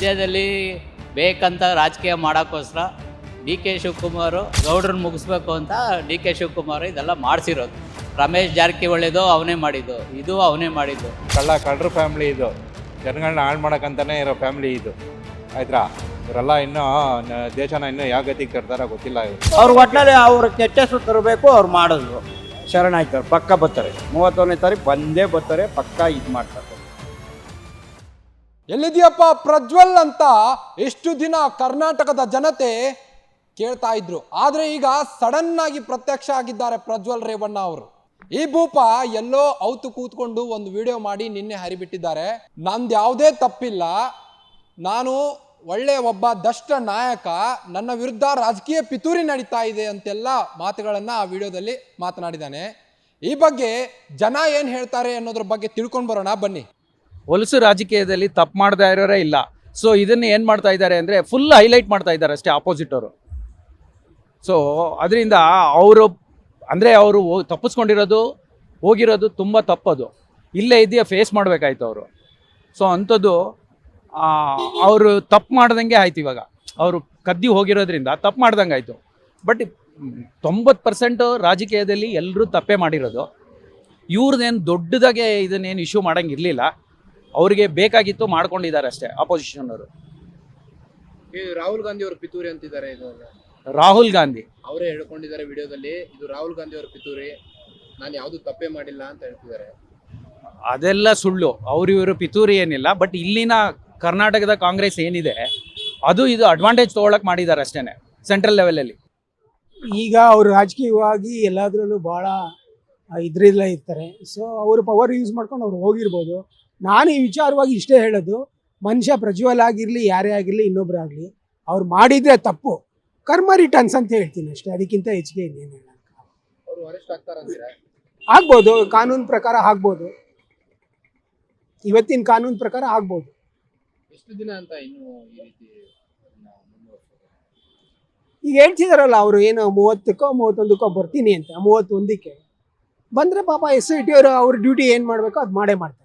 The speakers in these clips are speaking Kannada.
ಮಧ್ಯದಲ್ಲಿ ಬೇಕಂತ ರಾಜಕೀಯ ಮಾಡೋಕ್ಕೋಸ್ಕರ ಡಿ ಕೆ ಶಿವಕುಮಾರು ಗೌಡ್ರನ್ನ ಮುಗಿಸ್ಬೇಕು ಅಂತ ಡಿ ಕೆ ಶಿವಕುಮಾರ್ ಇದೆಲ್ಲ ಮಾಡಿಸಿರೋದು. ರಮೇಶ್ ಜಾರಕಿಹೊಳಿದು ಅವನೇ ಮಾಡಿದ್ದು ಇದು ಅವನೇ ಮಾಡಿದ್ದು. ಕಳ್ಳ ಕಳ್ಳರ ಫ್ಯಾಮಿಲಿ ಇದು. ಜನಗಳನ್ನ ಹಾಳು ಮಾಡೋಕ್ಕಂತಲೇ ಇರೋ ಫ್ಯಾಮಿಲಿ ಇದು. ಆಯ್ತಾ ಇವರೆಲ್ಲ ಇನ್ನೂ ನ- ದೇಶನ ಇನ್ನೂ ಯಾವ ಗತಿಗೆ ತರ್ತಾರ ಗೊತ್ತಿಲ್ಲ ಇವರು. ಅವ್ರ ಒಟ್ಟಿನಲ್ಲಿ ಅವ್ರ ಕೆಟ್ಟೆಸರು ತರಬೇಕು ಅವ್ರು ಮಾಡಿದ್ರು. ಶರಣಾಯ್ತಾರೆ ಪಕ್ಕ ಬರ್ತಾರೆ. ಮೂವತ್ತೊಂದನೇ ತಾರೀಕು ಬಂದೇ ಬರ್ತಾರೆ ಪಕ್ಕ ಇದು ಮಾಡ್ತಾರೆ. ಎಲ್ಲಿದೆಯಪ್ಪ ಪ್ರಜ್ವಲ್ ಅಂತ ಎಷ್ಟು ದಿನ ಕರ್ನಾಟಕದ ಜನತೆ ಕೇಳ್ತಾ ಇದ್ರು. ಆದರೆ ಈಗ ಸಡನ್ ಆಗಿ ಪ್ರತ್ಯಕ್ಷ ಆಗಿದ್ದಾರೆ ಪ್ರಜ್ವಲ್ ರೇವಣ್ಣ ಅವರು. ಈ ಭೂಪ ಎಲ್ಲೋ ಔತು ಕೂತ್ಕೊಂಡು ಒಂದು ವಿಡಿಯೋ ಮಾಡಿ ನಿನ್ನೆ ಹರಿಬಿಟ್ಟಿದ್ದಾರೆ. ನಂದು ಯಾವುದೇ ತಪ್ಪಿಲ್ಲ. ನಾನು ಒಳ್ಳೆಯ ಒಬ್ಬ ದಷ್ಟ ನಾಯಕ. ನನ್ನ ವಿರುದ್ಧ ರಾಜಕೀಯ ಪಿತೂರಿ ನಡೀತಾ ಇದೆ ಅಂತೆಲ್ಲ ಮಾತುಗಳನ್ನು ಆ ವಿಡಿಯೋದಲ್ಲಿ ಮಾತನಾಡಿದ್ದಾನೆ. ಈ ಬಗ್ಗೆ ಜನ ಏನು ಹೇಳ್ತಾರೆ ಅನ್ನೋದ್ರ ಬಗ್ಗೆ ತಿಳ್ಕೊಂಡು ಬರೋಣ, ಬನ್ನಿ. ಹೊಲಸು ರಾಜಕೀಯದಲ್ಲಿ ತಪ್ಪು ಮಾಡ್ತಾ ಇರೋರೇ ಇಲ್ಲ. ಸೊ ಇದನ್ನು ಏನು ಮಾಡ್ತಾ ಇದ್ದಾರೆ ಅಂದರೆ ಫುಲ್ ಹೈಲೈಟ್ ಮಾಡ್ತಾ ಇದ್ದಾರೆ ಅಷ್ಟೇ ಆಪೋಸಿಟ್ ಅವರು. ಸೊ ಅದರಿಂದ ಅವರು, ಅಂದರೆ ಅವರು ತಪ್ಪಿಸ್ಕೊಂಡಿರೋದು, ಹೋಗಿರೋದು ತುಂಬ ತಪ್ಪದು. ಇಲ್ಲೇ ಇದೆಯಾ ಫೇಸ್ ಮಾಡಬೇಕಾಯ್ತು ಅವರು. ಸೊ ಅಂಥದ್ದು ಅವರು ತಪ್ಪು ಮಾಡ್ದಂಗೆ ಆಯ್ತು ಇವಾಗ. ಅವರು ಕದ್ದಿ ಹೋಗಿರೋದ್ರಿಂದ ತಪ್ಪು ಮಾಡ್ದಂಗೆ ಆಯಿತು ಬಟ್ ತೊಂಬತ್ತು ಪರ್ಸೆಂಟು ರಾಜಕೀಯದಲ್ಲಿ ಎಲ್ಲರೂ ತಪ್ಪೇ ಮಾಡಿರೋದು. ಇವ್ರದ್ದೇನು ದೊಡ್ಡದಾಗೆ ಇದನ್ನೇನು ಇಶ್ಯೂ ಮಾಡೋಂಗಿರಲಿಲ್ಲ. ಅವರಿಗೆ ಬೇಕಾಗಿತ್ತು ಮಾಡ್ಕೊಂಡಿದ್ದಾರೆ ಅಷ್ಟೇ ಅಪೋಸಿಷನ್ ಅವರು ಈ ರಾಹುಲ್ ಗಾಂಧಿ ಅವರು ಪಿತೂರಿ ಅಂತಿದ್ದಾರೆ ಇದು ರಾಹುಲ್ ಗಾಂಧಿ. ಅವರೇ ಹೇಳ್ಕೊಂಡಿದ್ದಾರೆ ವಿಡಿಯೋದಲ್ಲಿ ಇದು ರಾಹುಲ್ ಗಾಂಧಿ ಅವರ ಪಿತೂರಿ ನಾನು ಯಾವುದು ತಪ್ಪೇ ಮಾಡಿಲ್ಲ ಅಂತ ಹೇಳ್ತಿದ್ದಾರೆ. ಅದೆಲ್ಲ ಸುಳ್ಳು. ಅವ್ರು ಇವರು ಪಿತೂರಿ ಏನಿಲ್ಲ ಬಟ್ ಇಲ್ಲಿನ ಕರ್ನಾಟಕದ ಕಾಂಗ್ರೆಸ್ ಏನಿದೆ ಅದು ಇದು ಅಡ್ವಾಂಟೇಜ್ ತೊಗೊಳಕ್ ಮಾಡಿದ್ದಾರೆ ಅಷ್ಟೇನೆ ಸೆಂಟ್ರಲ್ ಲೆವೆಲಲ್ಲಿ ಈಗ ಅವರು ರಾಜಕೀಯವಾಗಿ ಎಲ್ಲದರಲ್ಲೂ ಭಾಳ ಇದ್ರಿಲ್ಲ ಇರ್ತಾರೆ. ಸೊ ಅವರು ಪವರ್ ಯೂಸ್ ಮಾಡ್ಕೊಂಡು ಅವ್ರು ಹೋಗಿರ್ಬೋದು. ನಾನು ಈ ವಿಚಾರವಾಗಿ ಇಷ್ಟೇ ಹೇಳೋದು ಮನುಷ್ಯ ಪ್ರಜ್ವಲ್ ಆಗಿರಲಿ ಯಾರೇ ಆಗಿರಲಿ ಇನ್ನೊಬ್ರು ಆಗಲಿ ಅವ್ರು ಮಾಡಿದರೆ ತಪ್ಪು. ಕರ್ಮ ರಿಟರ್ನ್ಸ್ ಅಂತ ಹೇಳ್ತೀನಿ ಅಷ್ಟೇ ಅದಕ್ಕಿಂತ ಹೆಚ್ಚಿಗೆ ಇನ್ನೇನು ಹೇಳಲ್ಲ ಆಗ್ಬೋದು ಕಾನೂನು ಪ್ರಕಾರ ಆಗ್ಬೋದು. ಇವತ್ತಿನ ಕಾನೂನು ಪ್ರಕಾರ ಆಗ್ಬೋದು. ಎಷ್ಟು ದಿನ ಅಂತ ಇನ್ನು ಈ ರೀತಿ? ಈಗ ಹೇಳ್ತಿದಾರಲ್ಲ ಅವರು ಏನು ಮೂವತ್ತಕ್ಕೋ ಮೂವತ್ತೊಂದಕ್ಕೋ ಬರ್ತೀನಿ ಅಂತ ಮೂವತ್ತೊಂದಕ್ಕೆ. ಬಂದರೆ ಪಾಪ ಎಸ್ ಐ ಟಿ ಅವರು ಅವ್ರ ಡ್ಯೂಟಿ ಏನು ಮಾಡಬೇಕೋ ಅದು ಮಾಡೇ ಮಾಡ್ತಾರೆ.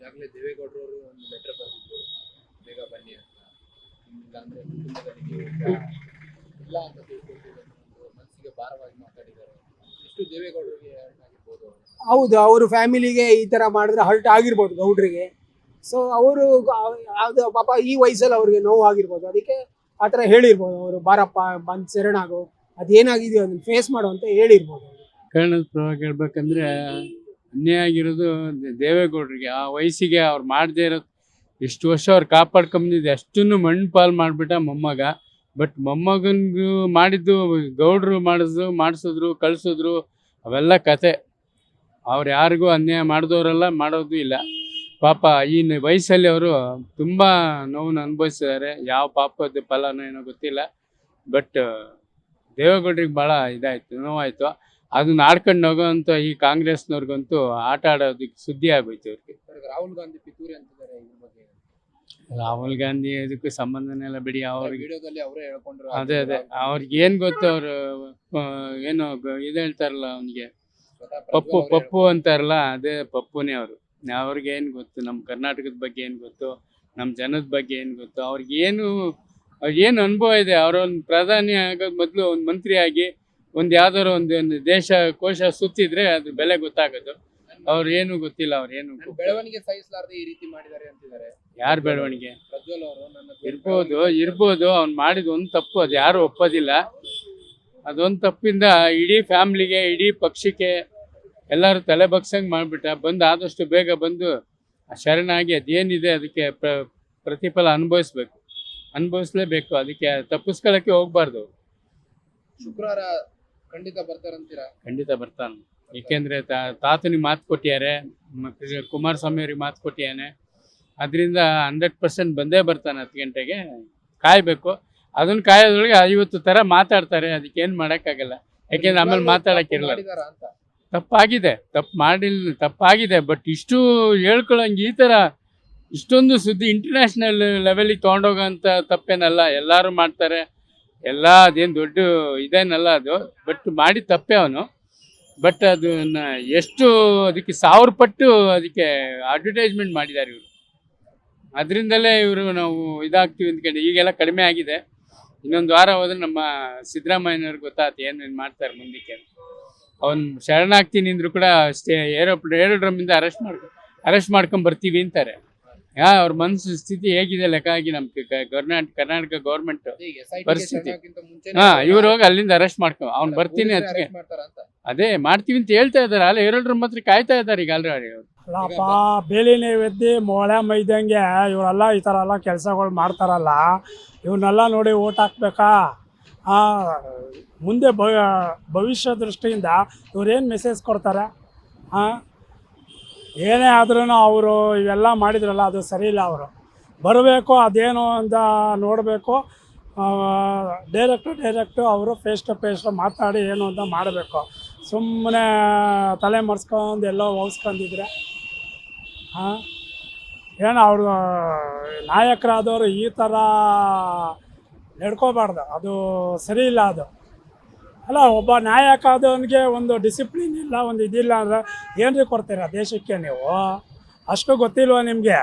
ಈಗಾಗಲೇ ದೇವೇಗೌಡರು ಅವರು ಒಂದು ಲೆಟರ್ ಬರೆದಿದ್ರು ಬೇಗ ಬನ್ನಿ ಅಂತ. ಇಲ್ಲಾಂದ್ರೆ ಕುಟುಂಬದಲ್ಲಿ ನೀವು ಇಲ್ಲ ಅಂತ ತಿಳ್ಕೊಳ್ತೀವಿ ಮನಸ್ಸಿಗೆ ಭಾರವಾಗಿ ಮಾತಾಡಿದ್ದಾರೆ. ಎಷ್ಟು ದೇವೇಗೌಡರಿಗೆ ಆಗಿರ್ಬೋದು ಹೌದು ಅವರು ಫ್ಯಾಮಿಲಿಗೆ ಈ ತರ ಮಾಡಿದ್ರೆ ಹರ್ಟ್ ಆಗಿರ್ಬೋದು ಗೌಡ್ರಿಗೆ. ಸೊ ಅವರು ಅದು ಪಾಪ ಈ ವಯಸ್ಸಲ್ಲಿ ಅವ್ರಿಗೆ ನೋವು ಆಗಿರ್ಬೋದು ಅದಕ್ಕೆ ಆ ಥರ ಹೇಳಿರ್ಬೋದು ಅವರು ಬಾರಪ್ಪ ಬಂದು ಶರಣಾಗು ಅದೇನಾಗಿದೆಯೋ ಅದನ್ನ ಫೇಸ್ ಮಾಡು ಅಂತ ಹೇಳಿರ್ಬೋದು. ಕನ್ನಡದ ಪರವಾಗಿ ಹೇಳ್ಬೇಕಂದ್ರೆ ಅನ್ಯಾಯ ಆಗಿರೋದು ದೇವೇಗೌಡರಿಗೆ. ಆ ವಯಸ್ಸಿಗೆ ಅವ್ರು ಮಾಡದೇ ಇರೋ ಇಷ್ಟು ವರ್ಷ ಅವ್ರು ಕಾಪಾಡ್ಕೊಂಬಂದಿದ್ದು ಅಷ್ಟನ್ನು ಮಣ್ಣು ಪಾಲು ಮಾಡಿಬಿಟ್ಟ ಮೊಮ್ಮಗ. ಬಟ್ ಮೊಮ್ಮಗನಿಗೂ ಮಾಡಿದ್ದು ಗೌಡ್ರು ಮಾಡಿದ್ರು ಮಾಡಿಸಿದ್ರು, ಕಳಿಸಿದ್ರು, ಅವೆಲ್ಲ ಕತೆ. ಅವ್ರು ಯಾರಿಗೂ ಅನ್ಯಾಯ ಮಾಡಿದವರೆಲ್ಲ, ಮಾಡೋದು ಇಲ್ಲ. ಪಾಪ ಈ ವಯಸ್ಸಲ್ಲಿ ಅವರು ತುಂಬ ನೋವನ್ನು ಅನುಭವಿಸಿದ್ದಾರೆ. ಯಾವ ಪಾಪದ ಫಲನೋ ಏನೋ ಗೊತ್ತಿಲ್ಲ. ಬಟ್ ದೇವೇಗೌಡರಿಗೆ ಭಾಳ ಇದಾಯಿತು, ನೋವಾಯಿತು. ಅದನ್ನ ಆಡ್ಕೊಂಡು ಹೋಗುವಂತ ಈ ಕಾಂಗ್ರೆಸ್ನವ್ರಿಗಂತೂ ಆಟ ಆಡೋದಕ್ಕೆ ಸುದ್ದಿ ಆಗೋಯ್ತು ಅವ್ರಿಗೆ ರಾಹುಲ್ ಗಾಂಧಿ ಪಿತೂರಿ ಅಂತಿದ್ದಾರೆ ಇದ್ರ ಬಗ್ಗೆ. ರಾಹುಲ್ ಗಾಂಧಿ ಇದಕ್ಕೂ ಸಂಬಂಧನೇ ಇಲ್ಲ ಬಿಡಿ ಅವ್ರ ವಿಡಿಯೋದಲ್ಲಿ ಅವರೇ ಹೇಳ್ಕೊಂಡ್ರು ಅದೇ ಅದೇ. ಅವ್ರಿಗೆ ಏನ್ ಗೊತ್ತು ಅವರು ಏನು ಗ- ಇದು ಹೇಳ್ತಾರಲ್ಲ ಅವನಿಗೆ. ಸ್ವತಃ ಪಪ್ಪು ಪಪ್ಪು ಅಂತಾರಲ್ಲ ಅದೇ ಪಪ್ಪುನೇ ಅವರು. ಅವ್ರಿಗೆ ಏನು ಗೊತ್ತು ನಮ್ಮ ಕರ್ನಾಟಕದ ಬಗ್ಗೆ ಏನು ಗೊತ್ತು ನಮ್ಮ ಜನದ ಬಗ್ಗೆ ಏನು ಗೊತ್ತು ಅವ್ರಿಗೆ ಏನು ಏನು ಅನುಭವ ಇದೆ ಅವರೊಂದು ಪ್ರಧಾನಿ ಆಗೋದ್ ಮೊದಲು ಒಂದು ಮಂತ್ರಿ ಆಗಿ ಒಂದು ಯಾವ್ದಾದ್ರು ಒಂದು ಒಂದು ದೇಶ ಕೋಶ ಸುತ್ತಿದ್ರೆ ಅದ್ರ ಬೆಲೆ ಗೊತ್ತಾಗೋದು. ಅವ್ರು ಏನು ಗೊತ್ತಿಲ್ಲ ಅವ್ರು ಏನು ಬೆಳವಣಿಗೆ ಸಹಿಸಲಾರದೆ ಈ ರೀತಿ ಮಾಡಿದ್ದಾರೆ ಅಂತಿದ್ದಾರೆ. ಯಾರ ಬೆಳವಣಿಗೆ? ಪ್ರಜ್ವಲ್ ಅವರು ನನ್ನ ಇರ್ಬೋದು ಇರ್ಬೋದು ಅವ್ನು ಮಾಡಿದ ಒಂದು ತಪ್ಪು ಅದು ಯಾರು ಒಪ್ಪೋದಿಲ್ಲ. ಅದೊಂದು ತಪ್ಪಿಂದ ಇಡೀ ಫ್ಯಾಮ್ಲಿಗೆ ಇಡೀ ಪಕ್ಷಕ್ಕೆ ಎಲ್ಲರೂ ತಲೆ ಬಗ್ಸಂಗೆ ಮಾಡಿಬಿಟ್ಟ ಬಂದು ಆದಷ್ಟು ಬೇಗ ಬಂದು ಆ ಶರಣಾಗಿ ಅದೇನಿದೆ ಅದಕ್ಕೆ ಪ್ರ ಪ್ರತಿಫಲ ಅನುಭವಿಸ್ಬೇಕು. ಅನುಭವಿಸ್ಲೇಬೇಕು ಅದಕ್ಕೆ ತಪ್ಪಿಸ್ಕೊಳ್ಳೋಕ್ಕೆ ಹೋಗ್ಬಾರ್ದು. ಶುಕ್ರವಾರ ಖಂಡಿತ ಬರ್ತಾರಂತೀರಾ ಖಂಡಿತ ಬರ್ತಾನೆ. ಏಕೆಂದರೆ ತಾತನಿಗೆ ಮಾತು ಕೊಟ್ಟಿದ್ದಾರೆ ಮತ್ತು ಕುಮಾರಸ್ವಾಮಿ ಅವ್ರಿಗೆ ಮಾತು ಕೊಟ್ಟಿಯಾನೆ ಅದರಿಂದ ಹಂಡ್ರೆಡ್ ಪರ್ಸೆಂಟ್ ಬಂದೇ ಬರ್ತಾನೆ ಹತ್ತು ಗಂಟೆಗೆ. ಕಾಯಬೇಕು. ಅದನ್ನ ಕಾಯೋದ್ರೊಳಗೆ ಐವತ್ತು ಥರ ಮಾತಾಡ್ತಾರೆ ಅದಕ್ಕೆ ಏನು ಮಾಡೋಕ್ಕಾಗಲ್ಲ. ಯಾಕೆಂದ್ರೆ ಆಮೇಲೆ ಮಾತಾಡೋಕ್ಕಿರಲ್ಲ. ತಪ್ಪಾಗಿದೆ. ತಪ್ಪು ಮಾಡಿಲ್ಲ ತಪ್ಪಾಗಿದೆ. ಬಟ್ ಇಷ್ಟು ಹೇಳ್ಕೊಳ್ಳೋಂಗೆ ಈ ಥರ ಇಷ್ಟೊಂದು ಸುದ್ದಿ ಇಂಟರ್ನ್ಯಾಷನಲ್ ಲೆವೆಲಿಗೆ ತೊಗೊಂಡೋಗೋಂಥ ತಪ್ಪೇನಲ್ಲ. ಎಲ್ಲರೂ ಮಾಡ್ತಾರೆ. ಎಲ್ಲ ಅದೇನು ದೊಡ್ಡ ಇದೇನಲ್ಲ ಅದು ಬಟ್ ಮಾಡಿ ತಪ್ಪೆ ಅವನು. ಬಟ್ ಅದನ್ನ ಎಷ್ಟು ಅದಕ್ಕೆ ಸಾವಿರ ಪಟ್ಟು ಅದಕ್ಕೆ ಅಡ್ವರ್ಟೈಸ್ಮೆಂಟ್ ಮಾಡಿದ್ದಾರೆ ಇವರು. ಅದರಿಂದಲೇ ಇವರು ನಾವು ಇದಾಗ್ತೀವಿ ಅಂದ್ಕೊಂಡು ಈಗೆಲ್ಲ ಕಡಿಮೆ ಆಗಿದೆ. ಇನ್ನೊಂದು ವಾರ ಹೋದ್ರೆ ನಮ್ಮ ಸಿದ್ದರಾಮಯ್ಯನವ್ರಿಗೆ ಗೊತ್ತಾಗುತ್ತೆ ಏನೇನು ಮಾಡ್ತಾರೆ ಮುಂದಕ್ಕೆ ಅವ್ನು ಶರಣಾಗ್ತೀನಿ ಅಂದರೂ ಕೂಡ ಅಷ್ಟೇ ಏರೋ ಏರೋ ಡ್ರಮ್ಮಿಂದ ಅರೆಸ್ಟ್ ಮಾಡ್ಕೊ ಅರೆಸ್ಟ್ ಮಾಡ್ಕೊಂಬರ್ತೀವಿ ಅಂತಾರೆ. ಯಾ ಅವ್ರ ಮನಸ್ಸು ಸ್ಥಿತಿ ಹೇಗಿದೆ ಲೆಕ್ಕ ಆಗಿ ನಮ್ ಕರ್ನಾಟಕ ಕರ್ನಾಟಕ ಗೌರ್ಮೆಂಟ್ ಪರಿಸ್ಥಿತಿ. ಹಾ ಇವ್ರು ಹೋಗಿ ಅಲ್ಲಿಂದ ಅರೆಸ್ಟ್ ಮಾಡ್ಕೊ ಅವ್ನು ಬರ್ತೀನಿ ಅದಕ್ಕೆ ಅದೇ ಮಾಡ್ತೀವಿ ಅಂತ ಹೇಳ್ತಾ ಇದಾರೆ ಅಲ್ಲ ಎರಡರ ಮಾತ್ರ ಕಾಯ್ತಾ ಇದ್ದಾರೆ ಈಗ ಆಲ್ರೆಡಿ ಅಲ್ಲಪ್ಪ ಬೇಲಿ ನೈವೇದ್ಯ ಮೊಳೆ ಮೈದಂಗೆ ಇವರೆಲ್ಲ ಈ ಥರ ಎಲ್ಲ ಕೆಲಸಗಳು ಮಾಡ್ತಾರಲ್ಲ ಇವನ್ನೆಲ್ಲ ನೋಡಿ ಓಟ್ ಹಾಕ್ಬೇಕಾ? ಆ, ಮುಂದೆ ಭವ ಭವಿಷ್ಯ ದೃಷ್ಟಿಯಿಂದ ಇವ್ರೇನು ಮೆಸೇಜ್ ಕೊಡ್ತಾರೆ? ಹಾಂ ಏನೇ ಆದ್ರೂ ಅವರು ಇವೆಲ್ಲ ಮಾಡಿದ್ರಲ್ಲ, ಅದು ಸರಿಯಿಲ್ಲ ಅವರು. ಬರಬೇಕು, ಅದೇನು ಅಂತ ನೋಡಬೇಕು ಡೈರೆಕ್ಟು ಡೈರೆಕ್ಟು ಅವರು ಫೇಸ್ ಟು ಫೇಸ್ ಮಾತಾಡಿ ಏನು ಅಂತ ಮಾಡಬೇಕು. ಸುಮ್ಮನೆ ತಲೆ ಮರೆಸ್ಕೊಂಡು ಎಲ್ಲೋ ಹೋಗಿಸ್ಕೊಂಡಿದ್ರೆ ಹಾಂ ಏನು ಅವರು, ನಾಯಕರಾದವರು ಈ ಥರ ನಡ್ಕೋಬಾರ್ದು. ಅದು ಸರಿ ಇಲ್ಲ ಅದು. ಅಲ್ಲ, ಒಬ್ಬ ನಾಯಕ ಆದವನಿಗೆ ಒಂದು ಡಿಸಿಪ್ಲಿನ್ ಇಲ್ಲ, ಒಂದು ಇದಿಲ್ಲ ಅಂದ್ರೆ ಏನ್ರಿ ಕೊಡ್ತೀರಾ ದೇಶಕ್ಕೆ ನೀವು? ಅಷ್ಟು ಗೊತ್ತಿಲ್ವ ನಿಮಗೆ?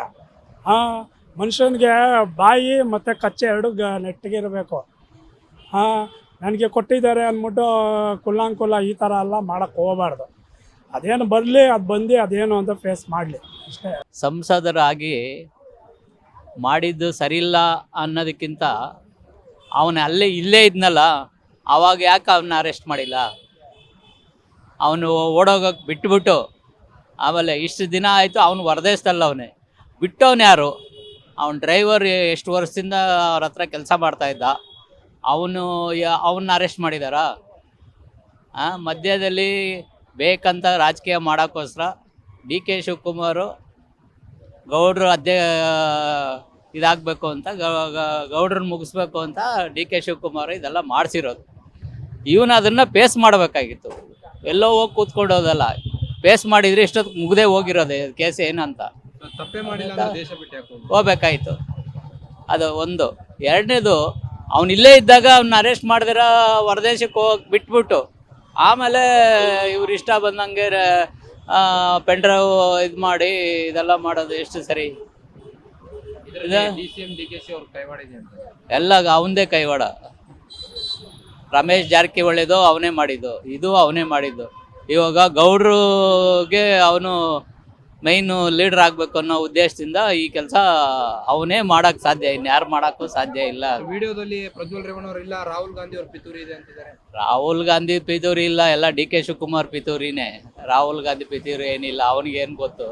ಹಾಂ ಮನುಷ್ಯನಿಗೆ ಬಾಯಿ ಮತ್ತು ಕಚ್ಚೆ ಎರಡು ಗ ನೆಟ್ಟಿಗಿರಬೇಕು ಹಾಂ ನನಗೆ ಕೊಟ್ಟಿದ್ದಾರೆ ಅಂದ್ಬಿಟ್ಟು ಕುಲ್ಲಾಂಕುಲ್ಲ ಈ ಥರ ಎಲ್ಲ ಮಾಡೋಕ್ಕೆ ಹೋಗಬಾರ್ದು. ಅದೇನು ಬರಲಿ, ಅದು ಬಂದು, ಅದೇನು ಅಂತ ಫೇಸ್ ಮಾಡಲಿ. ಅಷ್ಟೇ. ಸಂಸದರಾಗಿ ಮಾಡಿದ್ದು ಸರಿಯಿಲ್ಲ ಅನ್ನೋದಕ್ಕಿಂತ ಅವನ ಅಲ್ಲೇ ಇಲ್ಲೇ ಇದ್ನಲ್ಲ ಆವಾಗ ಯಾಕೆ ಅವನ್ನ ಅರೆಸ್ಟ್ ಮಾಡಿಲ್ಲ? ಅವನು ಓಡೋಗಕ್ಕೆ ಬಿಟ್ಬಿಟ್ಟು, ಆಮೇಲೆ ಇಷ್ಟು ದಿನ ಆಯಿತು ಅವನು ಹೊರದೇಶದಲ್ಲ ಅವನೇ. ಬಿಟ್ಟವನು ಯಾರು? ಅವನ ಡ್ರೈವರ್ ಎಷ್ಟು ವರ್ಷದಿಂದ ಅವ್ರ ಹತ್ರ ಕೆಲಸ ಮಾಡ್ತಾ ಇದ್ದ. ಅವನು ಅವನ್ನ ಅರೆಸ್ಟ್ ಮಾಡಿದಾರಾ? ಮಧ್ಯದಲ್ಲಿ ಬೇಕಂತ ರಾಜಕೀಯ ಮಾಡೋಕ್ಕೋಸ್ಕರ ಡಿ ಕೆ ಶಿವಕುಮಾರು ಗೌಡ್ರು ಅಧ್ಯ ಇದಾಗಬೇಕು ಅಂತ ಗೌಡ್ರನ್ನ ಮುಗಿಸ್ಬೇಕು ಅಂತ ಡಿ ಕೆ ಶಿವಕುಮಾರ್ ಇದೆಲ್ಲ ಮಾಡಿಸಿರೋದು. ಇವನು ಅದನ್ನು ಪೇಸ್ ಮಾಡಬೇಕಾಗಿತ್ತು. ಎಲ್ಲೋ ಹೋಗಿ ಕೂತ್ಕೊಂಡು ಹೋದಲ್ಲ. ಪೇಸ್ ಮಾಡಿದ್ರೆ ಇಷ್ಟೊತ್ತು ಮುಗ್ದೇ ಹೋಗಿರೋದೆ ಕೇಸ್ ಏನಂತ ತಪ್ಪೇ ಮಾಡಿಲ್ಲ ದೇಶ ಬಿಟ್ಟು ಯಾಕೆ ಹೋಗ್ಬೇಕಾಯ್ತು. ಅದು ಒಂದು. ಎರಡನೇದು ಅವನು ಇಲ್ಲೇ ಇದ್ದಾಗ ಅವ್ನ ಅರೆಸ್ಟ್ ಮಾಡಿದಿರ ಹೊರದೇಶಕ್ಕೆ ಹೋಗಿ ಬಿಟ್ಬಿಟ್ಟು ಆಮೇಲೆ ಇವ್ರು ಇಷ್ಟ ಬಂದಂಗೆ ಪೆನ್ ಡ್ರೈವ್ ಇದು ಮಾಡಿ ಇದೆಲ್ಲ ಮಾಡೋದು ಎಷ್ಟು ಸರಿ? ಎಲ್ಲ ಅವನದೇ ಕೈವಾಡ. ರಮೇಶ್ ಜಾರಕಿಹೊಳಿದು ಅವನೇ ಮಾಡಿದ್ದು ಇದು ಅವನೇ ಮಾಡಿದ್ದು. ಇವಾಗ ಗೌಡ್ರಿಗೆ ಅವನು ಮೈನು ಲೀಡರ್ ಆಗಬೇಕು ಅನ್ನೋ ಉದ್ದೇಶದಿಂದ ಈ ಕೆಲಸ ಅವನೇ ಮಾಡಕ್ ಸಾಧ್ಯ ಇನ್ಯಾರು ಮಾಡಕ್ಕೂ ಸಾಧ್ಯ ಇಲ್ಲ. ವಿಡಿಯೋದಲ್ಲಿ ಪ್ರಜ್ವಲ್ ರೇವಣ್ಣ ಅವ್ರು ಇಲ್ಲ ರಾಹುಲ್ ಗಾಂಧಿ ಅವ್ರ ಪಿತೂರಿ ಇದೆ ಅಂತಿದ್ದಾರೆ. ರಾಹುಲ್ ಗಾಂಧಿ ಪಿತೂರಿ ಇಲ್ಲ ಎಲ್ಲ ಡಿ ಕೆ ಶಿವಕುಮಾರ್ ಪಿತೂರಿನೇ. ರಾಹುಲ್ ಗಾಂಧಿ ಪಿತೂರಿ ಏನಿಲ್ಲ ಅವನಿಗೆ ಏನು ಗೊತ್ತು?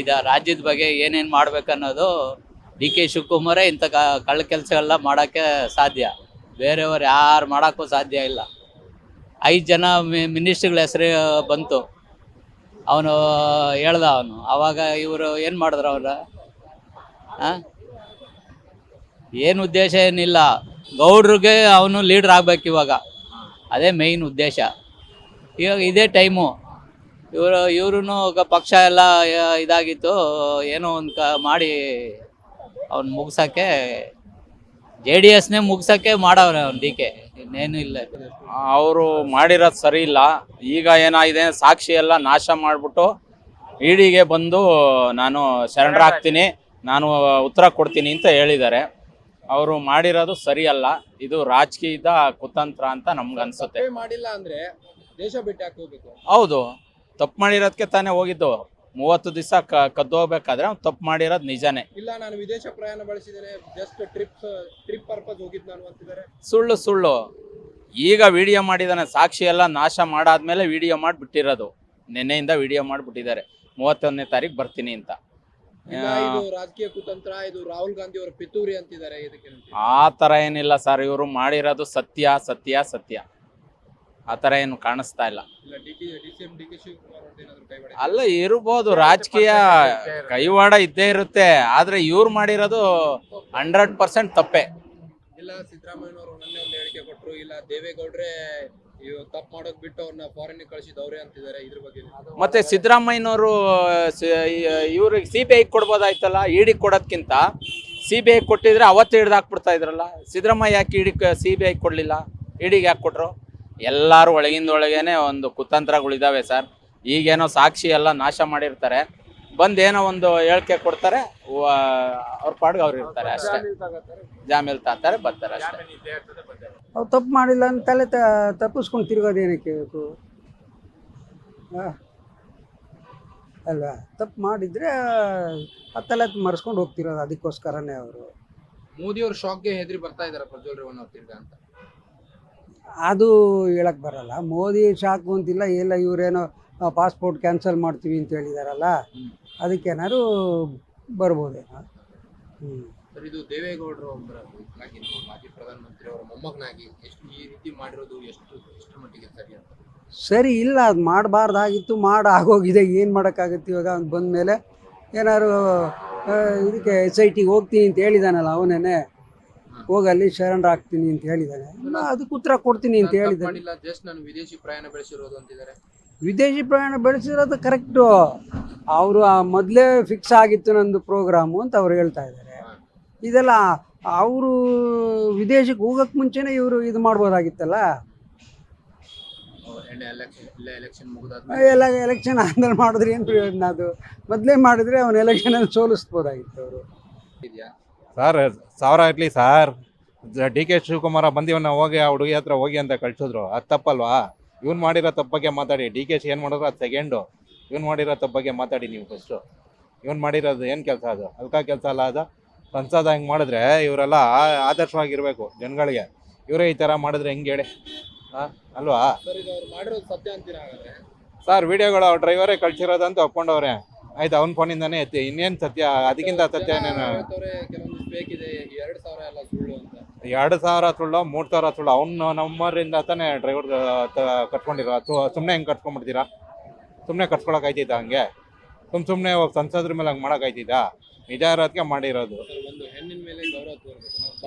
ಈಗ ರಾಜ್ಯದ ಬಗ್ಗೆ ಏನೇನು ಮಾಡ್ಬೇಕನ್ನೋದು ಡಿ ಕೆ ಶಿವಕುಮಾರೇ ಇಂಥ ಕಳ್ಳ ಕೆಲಸಗಳೆಲ್ಲ ಮಾಡೋಕ್ಕೆ ಸಾಧ್ಯ. ಬೇರೆಯವ್ರು ಯಾರು ಮಾಡೋಕ್ಕೂ ಸಾಧ್ಯ ಇಲ್ಲ. ಐದು ಜನ ಮಿನಿಸ್ಟ್ರಿಗಳ ಹೆಸರು ಬಂತು. ಅವನು ಹೇಳ್ದ ಅವನು ಆವಾಗ ಇವರು ಏನು ಮಾಡಿದ್ರು ಅವ್ರ? ಏನು ಉದ್ದೇಶ ಏನಿಲ್ಲ. ಗೌಡ್ರಿಗೆ ಅವನು ಲೀಡ್ರ್ ಆಗ್ಬೇಕು ಇವಾಗ. ಅದೇ ಮೇಯ್ನ್ ಉದ್ದೇಶ. ಇವಾಗ ಇದೇ ಟೈಮು ಇವರು ಇವ್ರೂ ಪಕ್ಷ ಎಲ್ಲ ಇದಾಗಿತ್ತು. ಏನೋ ಒಂದು ಮಾಡಿ ಅವ್ನು ಮುಗ್ಸೋಕ್ಕೆ ಜೆ ಡಿ ಎಸ್ನೇ ಮುಗ್ಸೋಕ್ಕೆ ಮಾಡವ್ರೆ ಅವ್ನು ಡಿ ಕೆ. ಇನ್ನೇನು ಇಲ್ಲ. ಅವರು ಮಾಡಿರೋದು ಸರಿ ಇಲ್ಲ. ಈಗ ಏನಾಗಿದೆ ಸಾಕ್ಷಿ ಎಲ್ಲ ನಾಶ ಮಾಡಿಬಿಟ್ಟು ಇಡಿಗೆ ಬಂದು ನಾನು ಶರಣರಾಗ್ತೀನಿ ನಾನು ಉತ್ತರ ಕೊಡ್ತೀನಿ ಅಂತ ಹೇಳಿದ್ದಾರೆ. ಅವರು ಮಾಡಿರೋದು ಸರಿ ಅಲ್ಲ. ಇದು ರಾಜಕೀಯದ ಕುತಂತ್ರ ಅಂತ ನಮ್ಗೆ ಅನ್ಸುತ್ತೆ. ಮಾಡಿಲ್ಲ ಅಂದ್ರೆ ದೇಶ ಬಿಟ್ಟು ಹೋಗ್ಬೇಕು? ಹೌದು. ತಪ್ಪು ಮಾಡಿರೋದಕ್ಕೆ ತಾನೇ ಹೋಗಿದ್ದು. ಮೂವತ್ತು ದಿವಸ ಕದ್ದು ಹೋಗ್ಬೇಕಾದ್ರೆ ಅವ್ನು ತಪ್ಪು ಮಾಡಿರೋದು ನಿಜಾನೇ. ಇಲ್ಲ ನಾನು ವಿದೇಶ ಪ್ರಯಾಣ ಬಳಸಿದ್ದೇನೆ. ಜಸ್ಟ್ ಟ್ರಿಪ್ ಟ್ರಿಪ್ ಪರ್ಪಸ್ ಹೋಗಿದ್ದು ನಾನು ಅಂತಿದ್ದಾರೆ. ಸುಳ್ಳು ಸುಳ್ಳು. ಈಗ ವಿಡಿಯೋ ಮಾಡಿದಾನೆ ಸಾಕ್ಷಿ ಎಲ್ಲ ನಾಶ ಮಾಡಾದ್ಮೇಲೆ ವಿಡಿಯೋ ಮಾಡಿಬಿಟ್ಟಿರೋದು. ನಿನ್ನೆಯಿಂದ ವಿಡಿಯೋ ಮಾಡಿಬಿಟ್ಟಿದ್ದಾರೆ. ಮೂವತ್ತೊಂದನೇ ತಾರೀಕು ಬರ್ತೀನಿ ಅಂತ. ಇದು ರಾಜಕೀಯ ಕುತಂತ್ರ ಇದು ರಾಹುಲ್ ಗಾಂಧಿ ಅವರ ಪಿತೂರಿ ಅಂತಿದ್ದಾರೆ ಇದಕ್ಕೆ? ಆ ಥರ ಏನಿಲ್ಲ ಸರ್ ಇವರು ಮಾಡಿರೋದು ಸತ್ಯ ಸತ್ಯ ಸತ್ಯ. ಆ ಥರ ಏನು ಕಾಣಿಸ್ತಾ ಇಲ್ಲ. ಅಲ್ಲ ಇರ್ಬೋದು. ರಾಜಕೀಯ ಕೈವಾಡ ಇದ್ದೇ ಇರುತ್ತೆ. ಆದ್ರೆ ಇವ್ರು ಮಾಡಿರೋದು ಹಂಡ್ರೆಡ್ ಪರ್ಸೆಂಟ್ ತಪ್ಪೆ. ಇಲ್ಲ ಸಿದ್ದರಾಮಯ್ಯನವರು ಮೊನ್ನೆ ಒಂದು ಹೇಳಿಕೆ ಕೊಟ್ಟರು ಇಲ್ಲ ದೇವೇಗೌಡ್ರೆ ತಪ್ಪು ಮಾಡೋದ್ ಬಿಟ್ಟು ಅವ್ರನ್ನ ಫಾರಿನ್ ಕಳಿಸಿದವ್ರೆ ಅಂತಿದ್ದಾರೆ ಇದ್ರ ಬಗ್ಗೆ. ಮತ್ತೆ ಸಿದ್ದರಾಮಯ್ಯನವರು ಇವ್ರಿಗೆ ಸಿ ಬಿ ಐ ಕೊಡ್ಬೋದಾಯ್ತಲ್ಲ ಇಡಿ ಕೊಡೋದ್ಕಿಂತ? ಸಿ ಬಿ ಐ ಕೊಟ್ಟಿದ್ರೆ ಅವತ್ತು ಹಿಡ್ದು ಹಾಕ್ಬಿಡ್ತಾ ಇದ್ರಲ್ಲ? ಸಿದ್ದರಾಮಯ್ಯ ಯಾಕೆ ಇಡಿ ಸಿ ಬಿ ಐ ಕೊಡಲಿಲ್ಲ? ಇಡಿಗೆ ಯಾಕೆ ಕೊಟ್ರು? ಎಲ್ಲರೂ ಒಳಗಿಂದ ಒಳಗೇನೆ ಒಂದು ಕುತಂತ್ರಗಳಿದ್ದಾವೆ ಸರ್. ಈಗೇನೋ ಸಾಕ್ಷಿ ಎಲ್ಲ ನಾಶ ಮಾಡಿರ್ತಾರೆ. ಬಂದು ಏನೋ ಒಂದು ಹೇಳಿಕೆ ಕೊಡ್ತಾರೆ ಅವ್ರ ಪಾಡ್ಗೆ ಅವ್ರು ಇರ್ತಾರೆ ಅಷ್ಟೇ. ಜಾಮೀಲ್ ತಾತಾರೆ ಬರ್ತಾರೆ ಅಷ್ಟೇ. ಅವ್ರು ತಪ್ಪು ಮಾಡಿಲ್ಲ ಅಂತ ತಲೆ ತಪ್ಪಿಸ್ಕೊಂಡು ತಿರ್ಗೋದು ಏನಕ್ಕೆ ಬೇಕು? ಅಲ್ವಾ? ತಪ್ಪು ಮಾಡಿದ್ರೆ ಆ ತಲೆ ಮರೆಸ್ಕೊಂಡು ಹೋಗ್ತಿರೋದು ಅದಕ್ಕೋಸ್ಕರನೇ ಅವರು. ಮೋದಿ ಅವ್ರ ಶಾಕ್ಗೆ ಹೆದರಿ ಬರ್ತಾ ಇದಾರೆ ಪ್ರಜ್ವಲ್ ರೇವಣ್ಣ ಅವ್ರು ತಿರ್ಗಾ ಅಂತ. ಅದು ಹೇಳಕ್ ಬರಲ್ಲ. ಮೋದಿ ಶಾಕು ಅಂತಿಲ್ಲ ಇಲ್ಲ ಇವರೇನೋ ಪಾಸ್ಪೋರ್ಟ್ ಕ್ಯಾನ್ಸಲ್ ಮಾಡ್ತೀವಿ ಅಂತ ಹೇಳಿದಾರಲ್ಲ ಅದಕ್ಕೇನಾದ್ರು ಬರ್ಬೋದೇನೋ. ಹ್ಞೂ ಸರ್ ಇದು ದೇವೇಗೌಡರು ಒಬ್ಬರ ಮಾಜಿ ಪ್ರಧಾನಮಂತ್ರಿ ಅವರ ಮೊಮ್ಮಗನಾಗಿ ಎಷ್ಟು ಈ ರೀತಿ ಮಾಡಿರೋದು ಎಷ್ಟು ಎಷ್ಟು ಮಟ್ಟಿಗೆ ಸರಿ ಅಂತ? ಸರಿ ಇಲ್ಲ ಅದು ಮಾಡಬಾರ್ದಾಗಿತ್ತು ಮಾಡಿ ಆಗೋಗಿದೆ ಏನು ಮಾಡೋಕ್ಕಾಗುತ್ತೆ ಇವಾಗ ಅವ್ನು ಬಂದಮೇಲೆ ಏನಾದ್ರು ಇದಕ್ಕೆ ಎಸ್ ಐ ಟಿಗೆ ಹೋಗ್ತೀನಿ ಅಂತ ಹೇಳಿದಾನಲ್ಲ ಅವನೇನೆ. ಹೋಗಲ್ಲಿ ಶರಣರಾಗ್ತೀನಿ ಅಂತ ಹೇಳಿದ್ದಾನೆ ನಾ ಅದಕ್ಕೆ ಉತ್ತರ ಕೊಡ್ತೀನಿ ಅಂತ ಹೇಳಿದ್ದಾರೆ ಹೇಳಿದ್ದಾನೆ ಮಾಡಿಲ್ಲ ಜಸ್ಟ್ ನಾನು ವಿದೇಶಿ ಪ್ರಯಾಣ ಬೆಳೆಸಿರೋದು ಅಂತಿದ್ದಾರೆ. ವಿದೇಶಿ ಪ್ರಯಾಣ ಬೆಳೆಸಿರೋದು ಕರೆಕ್ಟು ಅವರು ಮೊದಲೇ ಫಿಕ್ಸ್ ಆಗಿತ್ತು ನಂದು ಪ್ರೋಗ್ರಾಮು ಅಂತ ಅವ್ರು ಹೇಳ್ತಾ ಇದ್ದಾರೆ. ಇದೆಲ್ಲ ಅವರು ವಿದೇಶಕ್ಕೆ ಹೋಗಕ್ಕೆ ಮುಂಚೆನೇ ಇವರು ಇದು ಮಾಡ್ಬೋದಾಗಿತ್ತಲ್ಲ? ಎಲ್ಲ ಎಲೆಕ್ಷನ್ ಆದ್ಮೇಲೆ ಮಾಡಿದ್ರೆ ಏನು ಪ್ರಯೋಜನ ಅದು? ಮೊದಲೇ ಮಾಡಿದ್ರೆ ಅವನು ಎಲೆಕ್ಷನಲ್ಲಿ ಸೋಲಿಸ್ಬೋದಾಗಿತ್ತು ಅವರು. ಇದೆಯಾ? ಸರ್ ಸಾವಿರ ಇರಲಿ ಸರ್. ಡಿ ಕೆ ಶಿವಕುಮಾರ ಬಂದಿವನ್ನ ಹೋಗಿ ಆ ಹುಡುಗಿ ಹತ್ರ ಹೋಗಿ ಅಂತ ಕಳ್ಸಿದ್ರು. ಅದು ತಪ್ಪಲ್ವಾ? ಇವ್ನು ಮಾಡಿರೋ ತಪ್ಪ ಬಗ್ಗೆ ಮಾತಾಡಿ. ಡಿ ಕೆ ಶಿ ಏನು ಮಾಡಿದ್ರು? ಅದು ಸೆಕೆಂಡು ಇವ್ನು ಮಾಡಿರೋ ತಪ್ಪ ಬಗ್ಗೆ ಮಾತಾಡಿ ನೀವು ಫಸ್ಟು ಇವ್ನು ಮಾಡಿರೋದು ಏನು ಕೆಲಸ ಅದು? ಅಲ್ಕ ಕೆಲಸ ಅಲ್ಲ ಅದು? ಸಂಸದ ಹಿಂಗೆ ಮಾಡಿದ್ರೆ ಇವರೆಲ್ಲ ಆದರ್ಶವಾಗಿರಬೇಕು ಜನಗಳಿಗೆ. ಇವರೇ ಈ ಥರ ಮಾಡಿದ್ರೆ ಹೆಂಗೆ ಹೇಳಿ? ಹಾಂ ಅಲ್ವಾ? ಸರ್ ವಿಡಿಯೋಗಳು ಡ್ರೈವರೇ ಕಳ್ಸಿರೋದು ಅಂತ ಒಪ್ಕೊಂಡವ್ರೆ. ಆಯ್ತು ಅವ್ನ ಫೋನಿಂದಾನೇ ಎತ್ತಿ. ಇನ್ನೇನು ಸತ್ಯ? ಅದಕ್ಕಿಂತ ಸತ್ಯ ಏನೇನು? ಎರಡು ಸಾವಿರ ಸುಳ್ಳು ಮೂರು ಸಾವಿರ ಸುಳ್ಳು. ಅವ್ನು ನಮ್ಮರಿಂದ ತಾನೇ ಡ್ರೈವರ್ ಕಟ್ಕೊಂಡಿರೋ. ಸುಮ್ಮನೆ ಹೆಂಗೆ ಕಟ್ಕೊಂಡ್ಬಿಡ್ತೀರಾ? ಸುಮ್ಮನೆ ಕಟ್ಕೊಳಕ್ಕಾಯ್ತಿದ್ದ ಹಂಗೆ? ಸುಮ್ ಸುಮ್ಮನೆ ಸಂಸದ್ರ ಮೇಲೆ ಹಂಗೆ ಮಾಡೋಕ್ಕಾಯ್ತಿದ್ದ ನಿಜ ಇರೋದಕ್ಕೆ ಮಾಡಿರೋದು. ಒಂದು ಹೆಣ್ಣಿನ ಮೇಲೆ ಗೌರವ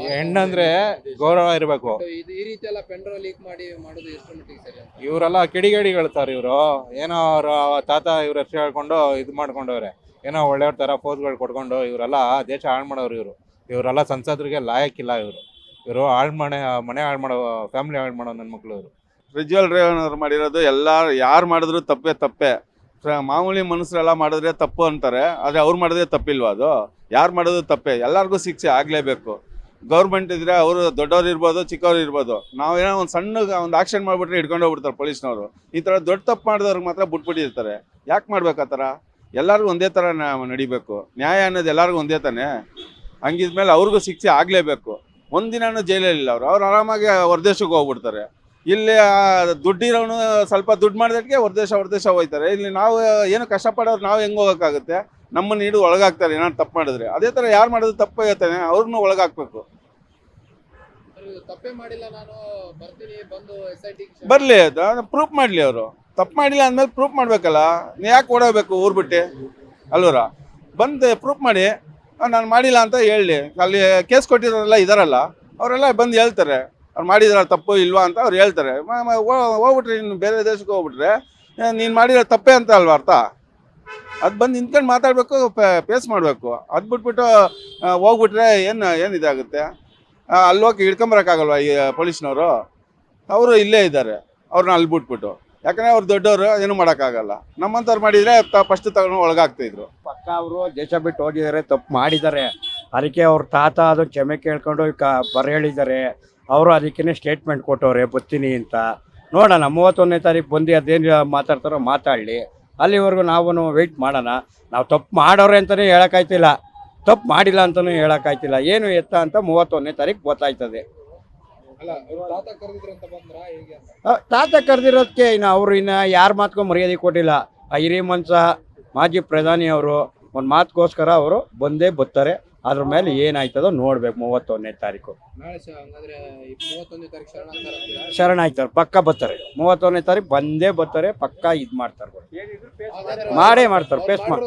ಹೆಣ್ಣಂದ್ರೆ ಗೌರವ ಇರಬೇಕು. ಈ ರೀತಿ ಎಲ್ಲ ಪೆಂಡ್ರೋ ಲೀಕ್ ಮಾಡಿ ಮಾಡೋದು ಎಷ್ಟು ಮಟ್ಟಿಗೆ ಸರಿ ಅಂತ? ಇವರೆಲ್ಲ ಕಿಡಿಗೇಡಿಗಳು ಸರ್ ಇವರು. ಏನೋ ಅವ್ರ ತಾತ ಇವ್ರ ಹೆಸರು ಹೇಳ್ಕೊಂಡು ಇದು ಮಾಡ್ಕೊಂಡವ್ರೆ. ಏನೋ ಒಳ್ಳೆಯವ್ರ ಥರ ಪೋಸ್ಗಳು ಕೊಟ್ಕೊಂಡು ಇವರೆಲ್ಲ ದೇಶ ಹಾಳು ಮಾಡೋರು ಇವರು. ಇವರೆಲ್ಲ ಸಂಸದರಿಗೆ ಲಾಯಕ್ಕಿಲ್ಲ ಇವರು. ಇವರು ಹಾಳು ಮನೆ ಮನೆ ಹಾಳು ಮಾಡೋ ಫ್ಯಾಮಿಲಿ ಹಾಳು ಮಾಡೋ ನನ್ನ ಮಕ್ಕಳು ಇವರು. ಪ್ರಜ್ವಲ್ ರೇವಣ್ಣವ್ರು ಮಾಡಿರೋದು ಎಲ್ಲ ಯಾರು ಮಾಡಿದ್ರು ತಪ್ಪೇ ತಪ್ಪೇ. ಮಾಮೂಲಿ ಮನುಷ್ಯರೆಲ್ಲ ಮಾಡಿದ್ರೆ ತಪ್ಪು ಅಂತಾರೆ ಆದರೆ ಅವ್ರು ಮಾಡಿದ್ರೆ ತಪ್ಪಿಲ್ವಾ ಅದು? ಯಾರು ಮಾಡೋದು ತಪ್ಪೇ? ಎಲ್ಲರಿಗೂ ಶಿಕ್ಷೆ ಆಗಲೇಬೇಕು. ಗೌರ್ಮೆಂಟ್ ಇದ್ರೆ ಅವರು ದೊಡ್ಡವ್ರು ಇರ್ಬೋದು, ಚಿಕ್ಕವ್ರು ಇರ್ಬೋದು. ಏನೋ ಒಂದು ಸಣ್ಣ ಒಂದು ಆಕ್ಷನ್ ಮಾಡಿಬಿಟ್ರೆ ಹಿಡ್ಕೊಂಡು ಹೋಗ್ಬಿಡ್ತಾರೆ ಪೊಲೀಸ್ನವರು. ಈ ಥರ ದೊಡ್ಡ ತಪ್ಪು ಮಾಡಿದವ್ರಿಗೆ ಮಾತ್ರ ಬಿಟ್ಬಿಟ್ಟಿರ್ತಾರೆ ಯಾಕೆ ಮಾಡ್ಬೇಕು ಆ ಥರ ಎಲ್ಲರಿಗೂ ಒಂದೇ ಥರ ನಡಿಬೇಕು. ನ್ಯಾಯ ಅನ್ನೋದು ಎಲ್ಲರಿಗೂ ಒಂದೇ ತಾನೆ? ಹಂಗಿದ್ಮೇಲೆ ಅವ್ರಿಗೂ ಶಿಕ್ಷೆ ಆಗಲೇಬೇಕು. ಒಂದಿನ ಜೈಲಲ್ಲಿಲ್ಲ ಅವರು. ಅವ್ರು ಆರಾಮಾಗಿ ಹೊರದೇಶಕ್ಕೆ ಹೋಗ್ಬಿಡ್ತಾರೆ. ಇಲ್ಲಿ ದುಡ್ಡಿರೋನು ಸ್ವಲ್ಪ ದುಡ್ಡು ಮಾಡಿದಕ್ಕೆ ಹೊರದೇಶ ಹೊರದೇಶ ಹೋಗ್ತಾರೆ ಇಲ್ಲಿ ನಾವು ಏನು ಕಷ್ಟಪಡೋರು ನಾವು ಹೆಂಗೆ ಹೋಗೋಕ್ಕಾಗುತ್ತೆ? ನಮ್ಮನ್ನ ಹಿಡಿದು ಒಳಗಾಗ್ತಾರೆ ಏನಾದ್ರು ತಪ್ಪು ಮಾಡಿದ್ರೆ. ಅದೇ ಥರ ಯಾರು ಮಾಡಿದ್ರು ತಪ್ಪು ಹೇಳ್ತಾನೆ ಅವ್ರನ್ನೂ ಒಳಗಾಕ್ಬೇಕು. ಬರಲಿ ಅದು ಪ್ರೂಫ್ ಮಾಡಲಿ ಅವರು. ತಪ್ಪು ಮಾಡಿಲ್ಲ ಅಂದಮೇಲೆ ಪ್ರೂಫ್ ಮಾಡಬೇಕಲ್ಲ ನೀ ಯಾಕೆ ಓಡೋಗ್ಬೇಕು ಊರು ಬಿಟ್ಟು? ಅಲ್ವರ? ಬಂದು ಪ್ರೂಫ್ ಮಾಡಿ ನಾನು ಮಾಡಿಲ್ಲ ಅಂತ ಹೇಳಿ. ಅಲ್ಲಿ ಕೇಸ್ ಕೊಟ್ಟಿರೋರೆಲ್ಲ ಇದಾರಲ್ಲ ಅವರೆಲ್ಲ ಬಂದು ಹೇಳ್ತಾರೆ. ಅವ್ರು ಮಾಡಿದಾರ ತಪ್ಪು ಇಲ್ವಾ ಅಂತ ಅವ್ರು ಹೇಳ್ತಾರೆ. ಹೋಗ್ಬಿಟ್ರೆ ಇನ್ನು ಬೇರೆ ದೇಶಕ್ಕೆ ಹೋಗ್ಬಿಟ್ರೆ ನೀನು ಮಾಡಿರೋ ತಪ್ಪೇ ಅಂತ ಅಲ್ವಾ ಅರ್ಥ? ಅದು ಬಂದು ನಿಂತ್ಕೊಂಡು ಮಾತಾಡಬೇಕು ಫೇಸ್ ಮಾಡಬೇಕು. ಅದು ಬಿಟ್ಬಿಟ್ಟು ಹೋಗ್ಬಿಟ್ರೆ ಏನು ಏನು ಇದಾಗುತ್ತೆ? ಅಲ್ಲಿ ಹೋಗಿ ಹಿಡ್ಕೊಂಬರೋಕ್ಕಾಗಲ್ವ ಈ ಪೊಲೀಸ್ನವರು? ಅವರು ಇಲ್ಲೇ ಇದ್ದಾರೆ. ಅವ್ರನ್ನ ಅಲ್ಲಿ ಬಿಟ್ಬಿಟ್ಟು. ಯಾಕಂದ್ರೆ ಅವ್ರು ದೊಡ್ಡವರು ಏನು ಮಾಡೋಕ್ಕಾಗಲ್ಲ. ನಮ್ಮಂಥವ್ರು ಮಾಡಿದರೆ ಫಸ್ಟ್ ತಗೊಂಡು ಒಳಗಾಗ್ತಿದ್ರು. ಪಕ್ಕ ಅವರು ದೇಶ ಬಿಟ್ಟು ಹೋಗಿದ್ದಾರೆ, ತಪ್ಪು ಮಾಡಿದ್ದಾರೆ. ಅದಕ್ಕೆ ಅವ್ರ ತಾತ ಅದು ಕ್ಷಮೆ ಕೇಳ್ಕೊಂಡು ಕ ಬರ ಹೇಳಿದ್ದಾರೆ ಅವರು ಅದಕ್ಕೇ ಸ್ಟೇಟ್ಮೆಂಟ್ ಕೊಟ್ಟವ್ರೆ, ಬರ್ತೀನಿ ಅಂತ. ನೋಡೋಣ, ಮೂವತ್ತೊಂದನೇ ತಾರೀಕು ಬಂದು ಅದೇನು ಮಾತಾಡ್ತಾರೋ ಮಾತಾಡಲಿ. ಅಲ್ಲಿವರೆಗೂ ನಾವು ವೆಯ್ಟ್ ಮಾಡೋಣ. ನಾವು ತಪ್ಪು ಮಾಡೋರೆ ಅಂತಲೇ ಹೇಳೋಕ್ಕಾಯ್ತಿಲ್ಲ. ತಪ್ಪು ಮಾಡಿಲ್ಲ ಅಂತಲೂ ಹೇಳೋಕ್ಕಾಯ್ತಿಲ್ಲ. ಏನು ಎತ್ತ ಅಂತ ಮೂವತ್ತೊಂದನೇ ತಾರೀಕು ಗೊತ್ತಾಯ್ತದೆ. ತಾತ ಕರೆದಿರೋದಕ್ಕೆ ಇನ್ನು ಅವರು ಇನ್ನು ಯಾರ ಮಾತುಗೂ ಮರ್ಯಾದೆ ಕೊಟ್ಟಿಲ್ಲ. ಆ ಹಿರಿಯ ಮನ್ಸ ಮಾಜಿ ಪ್ರಧಾನಿ ಅವರು ಒಂದು ಮಾತುಗೋಸ್ಕರ ಅವರು ಬಂದೇ ಬರ್ತಾರೆ. ಅದ್ರ ಮೇಲೆ ಏನಾಯ್ತದೋ ನೋಡ್ಬೇಕು ಮೂವತ್ತೊಂದನೇ ತಾರೀಕು. ಶರಣ ಆಯ್ತಾರೆ ಪಕ್ಕ ಬರ್ತಾರೆ. ಮೂವತ್ತೊಂದನೇ ತಾರೀಕು ಬಂದೇ ಬರ್ತಾರೆ ಪಕ್ಕ ಇದು ಮಾಡ್ತಾರೆ. ಮಾಡೇ ಮಾಡ್ತಾರೆ ಪೇಸ್ಟ್ ಪೇಸ್ ಮಾಡಿ